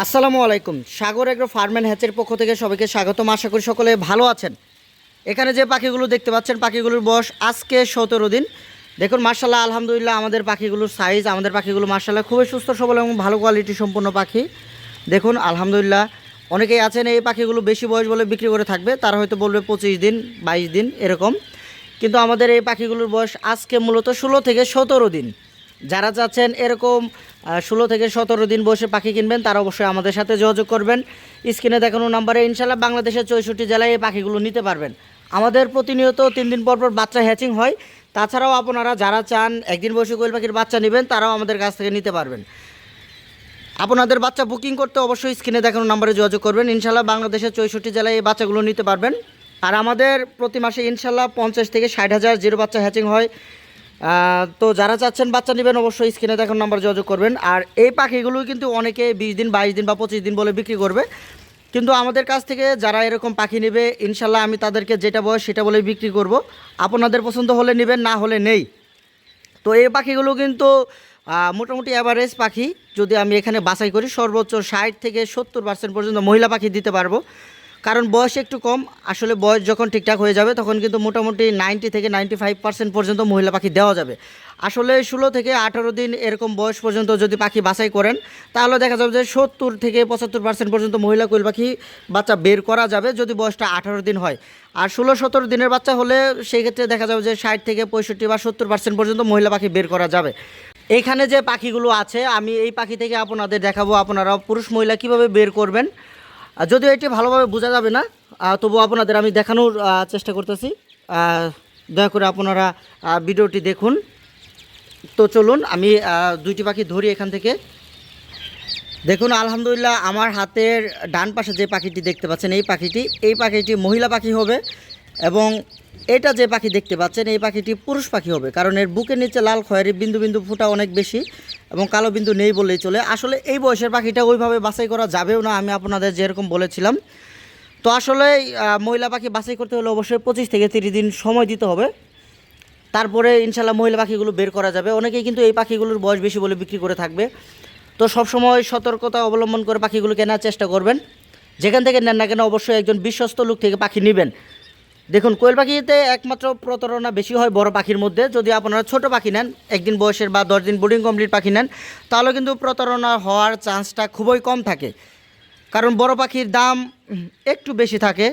আসসালামু আলাইকুম। Sagar agro farm and হ্যাচের পক্ষ থেকে সবাইকে স্বাগতম। আশা করি সকলে ভালো আছেন। এখানে যে পাখিগুলো দেখতে পাচ্ছেন, পাখিগুলোর বয়স আজকে সতেরো দিন। দেখুন মার্শাল্লাহ আলহামদুলিল্লাহ, আমাদের পাখিগুলোর সাইজ আমাদের পাখিগুলো মার্শাল্লাহ খুবই সুস্থ, সবল এবং ভালো কোয়ালিটি সম্পন্ন পাখি। দেখুন, আলহামদুলিল্লাহ, অনেকেই আছেন এই পাখিগুলো বেশি বয়স বলে বিক্রি করে থাকবে। তারা হয়তো বলবে পঁচিশ দিন, বাইশ দিন, এরকম। কিন্তু আমাদের এই পাখিগুলোর বয়স আজকে মূলত ষোলো থেকে সতেরো দিন। যারা চাচ্ছেন এরকম ষোলো থেকে সতেরো দিন বসে পাখি কিনবেন, তারা অবশ্যই আমাদের সাথে যোগাযোগ করবেন। স্ক্রিনে দেখানো নাম্বারে ইনশাল্লাহ বাংলাদেশের চৌষট্টি জেলায় এই পাখিগুলো নিতে পারবেন। আমাদের প্রতিনিয়ত তিন দিন পর পর বাচ্চা হ্যাচিং হয়। তাছাড়াও আপনারা যারা চান একদিন বসে কোয়েল পাখির বাচ্চা নেবেন, তারাও আমাদের কাছ থেকে নিতে পারবেন। আপনাদের বাচ্চা বুকিং করতে অবশ্যই স্ক্রিনে দেখানো নাম্বারে যোগাযোগ করবেন। ইনশাল্লাহ বাংলাদেশের চৌষট্টি জেলায় এই বাচ্চাগুলো নিতে পারবেন। আর আমাদের প্রতি মাসে ইনশাল্লাহ পঞ্চাশ থেকে ষাট হাজার জিরো বাচ্চা হ্যাচিং হয়। তো যারা চাচ্ছেন বাচ্চা নেবেন, অবশ্যই স্ক্রিনে দেখানো নাম্বার যোগাযোগ করবেন। আর এই পাখিগুলো কিন্তু অনেকে বিশ দিন, বাইশ দিন বা পঁচিশ দিন বলে বিক্রি করবে। কিন্তু আমাদের কাছ থেকে যারা এরকম পাখি নেবে, ইনশাল্লাহ আমি তাদেরকে যেটা বয়স সেটা বলে বিক্রি করব। আপনাদের পছন্দ হলে নেবেন, না হলে নেই। তো এই পাখিগুলো কিন্তু মোটামুটি অ্যাভারেজ পাখি। যদি আমি এখানে বাছাই করি, সর্বোচ্চ ষাট থেকে সত্তর পার্সেন্ট পর্যন্ত মহিলা পাখি দিতে পারব। কারণ বয়স একটু কম, আসলে বয়স যখন ঠিকঠাক হয়ে যাবে তখন কিন্তু মোটামুটি নাইনটি থেকে নাইনটি ফাইভ পার্সেন্ট পর্যন্ত মহিলা পাখি দেওয়া যাবে। আসলে ষোলো থেকে আঠারো দিন এরকম বয়স পর্যন্ত যদি পাখি বাছাই করেন, তাহলে দেখা যাবে যে সত্তর থেকে পঁচাত্তর পার্সেন্ট পর্যন্ত মহিলা কোয়েল পাখি বাচ্চা বের করা যাবে যদি বয়সটা আঠারো দিন হয়। আর ষোলো সতেরো দিনের বাচ্চা হলে সেই ক্ষেত্রে দেখা যাবে যে ষাট থেকে পঁয়ষট্টি বা সত্তর পার্সেন্ট পর্যন্ত মহিলা পাখি বের করা যাবে। এইখানে যে পাখিগুলো আছে, আমি এই পাখি থেকে আপনাদের দেখাবো, আপনারা পুরুষ মহিলা কীভাবে বের করবেন। যদিও এটি ভালোভাবে বোঝা যাবে না তবু আপনাদের আমি দেখানোর চেষ্টা করতেছি। দয়া করে আপনারা ভিডিওটি দেখুন। তো চলুন, আমি দুইটি পাখি ধরি এখান থেকে। দেখুন, আলহামদুলিল্লাহ আমার হাতের ডান পাশে যে পাখিটি দেখতে পাচ্ছেন, এই পাখিটি এই পাখিটি মহিলা পাখি হবে এবং এটা যে পাখি দেখতে পাচ্ছেন, এই পাখিটি পুরুষ পাখি হবে, কারণ এর বুকের নিচে লাল খয়েরি বিন্দু বিন্দু ফুটা অনেক বেশি। এবং কালো বিন্দু নেই বললেই চলে। আসলে এই বয়সের পাখিটা ওইভাবে বাছাই করা যাবেও না, আমি আপনাদের যেরকম বলেছিলাম। তো আসলে মহিলা পাখি বাছাই করতে হলে অবশ্যই পঁচিশ থেকে তিরিশ দিন সময় দিতে হবে। তারপরে ইনশাল্লাহ মহিলা পাখিগুলো বের করা যাবে। অনেকেই কিন্তু এই পাখিগুলোর বয়স বেশি বলে বিক্রি করে থাকবে। তো সবসময় সতর্কতা অবলম্বন করে পাখিগুলো কেনার চেষ্টা করবেন। যেখান থেকে নেন না কেন অবশ্যই একজন বিশ্বস্ত লোক থেকে পাখি নেবেন। দেখুন, কোয়েল পাখিতে একমাত্র প্রতারণা বেশি হয় বড় পাখির মধ্যে। যদি আপনারা ছোট পাখি নেন, একদিন বয়সের বা দশ দিন বোর্ডিং কমপ্লিট পাখি নেন, তাহলে কিন্তু প্রতারণা হওয়ার চান্সটা খুবই কম থাকে। কারণ বড় পাখির দাম একটু বেশি থাকে,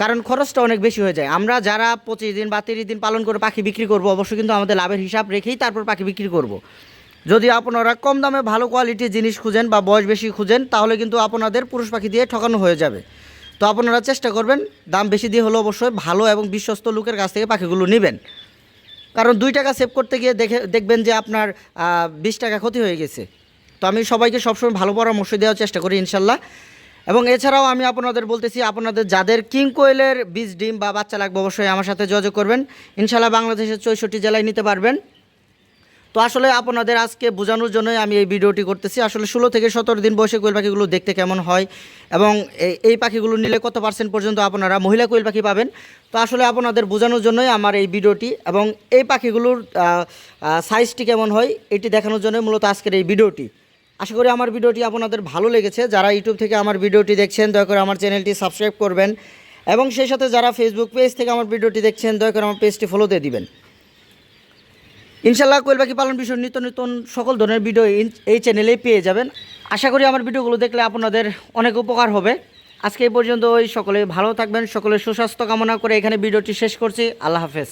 কারণ খরচটা অনেক বেশি হয়ে যায়। আমরা যারা পঁচিশ দিন বা তিরিশ দিন পালন করে পাখি বিক্রি করব, অবশ্যই কিন্তু আমাদের লাভের হিসাব রেখেই তারপর পাখি বিক্রি করব। যদি আপনারা কম দামে ভালো কোয়ালিটির জিনিস খুঁজেন বা বয়স বেশি খুঁজেন, তাহলে কিন্তু আপনাদের পুরুষ পাখি দিয়ে ঠকানো হয়ে যাবে। তো আপনারা চেষ্টা করবেন, দাম বেশি দিয়ে হলে অবশ্যই ভালো এবং বিশ্বস্ত লোকের কাছ থেকে পাখিগুলো নেবেন। কারণ দুই টাকা সেভ করতে গিয়ে দেখে, দেখবেন যে আপনার বিশ টাকা ক্ষতি হয়ে গেছে। তো আমি সবাইকে সবসময় ভালো পরামর্শ দেওয়ার চেষ্টা করি ইনশাল্লাহ। এবং এছাড়াও আমি আপনাদের বলতেছি, আপনাদের যাদের কিং কোয়েলের বীজ, ডিম বা বাচ্চা লাগবে, অবশ্যই আমার সাথে যোগাযোগ করবেন। ইনশাল্লাহ বাংলাদেশের চৌষট্টি জেলায় নিতে পারবেন। তো আসলে আপনাদের আজকে বোঝানোর জন্যই আমি এই ভিডিওটি করতেছি। আসলে ষোলো থেকে সতেরো দিন বয়সে কোয়েল পাখিগুলো দেখতে কেমন হয় এবং এই- পাখিগুলো নিলে কত পার্সেন্ট পর্যন্ত আপনারা মহিলা কোয়েল পাখি পাবেন? তো আসলে আপনাদের বোঝানোর জন্যই আমার এই ভিডিওটি এবং এই পাখিগুলোর সাইজটি কেমন হয় এটি দেখানোর জন্যই মূলত আজকের এই ভিডিওটি। আশা করি আমার ভিডিওটি আপনাদের ভালো লেগেছে। যারা ইউটিউব থেকে আমার ভিডিওটি দেখছেন, দয়া করে আমার চ্যানেলটি সাবস্ক্রাইব করবেন এবং সেই সাথে যারা ফেসবুক পেজ থেকে আমার ভিডিওটি দেখছেন, দয়া করে আমার পেজটি ফলো দিয়ে দিবেন। ইনশাল্লাহ কোয়েল পাখি পালন বিষয় নিত্য নতুন সকল ধরনের ভিডিও এই চ্যানেলেই পেয়ে যাবেন। আশা করি আমার ভিডিওগুলো দেখলে আপনাদের অনেক উপকার হবে। আজকে এই পর্যন্ত ওই সকলে ভালো থাকবেন সকলে সুস্বাস্থ্য কামনা করে এখানে ভিডিওটি শেষ করছি। আল্লাহ হাফেজ।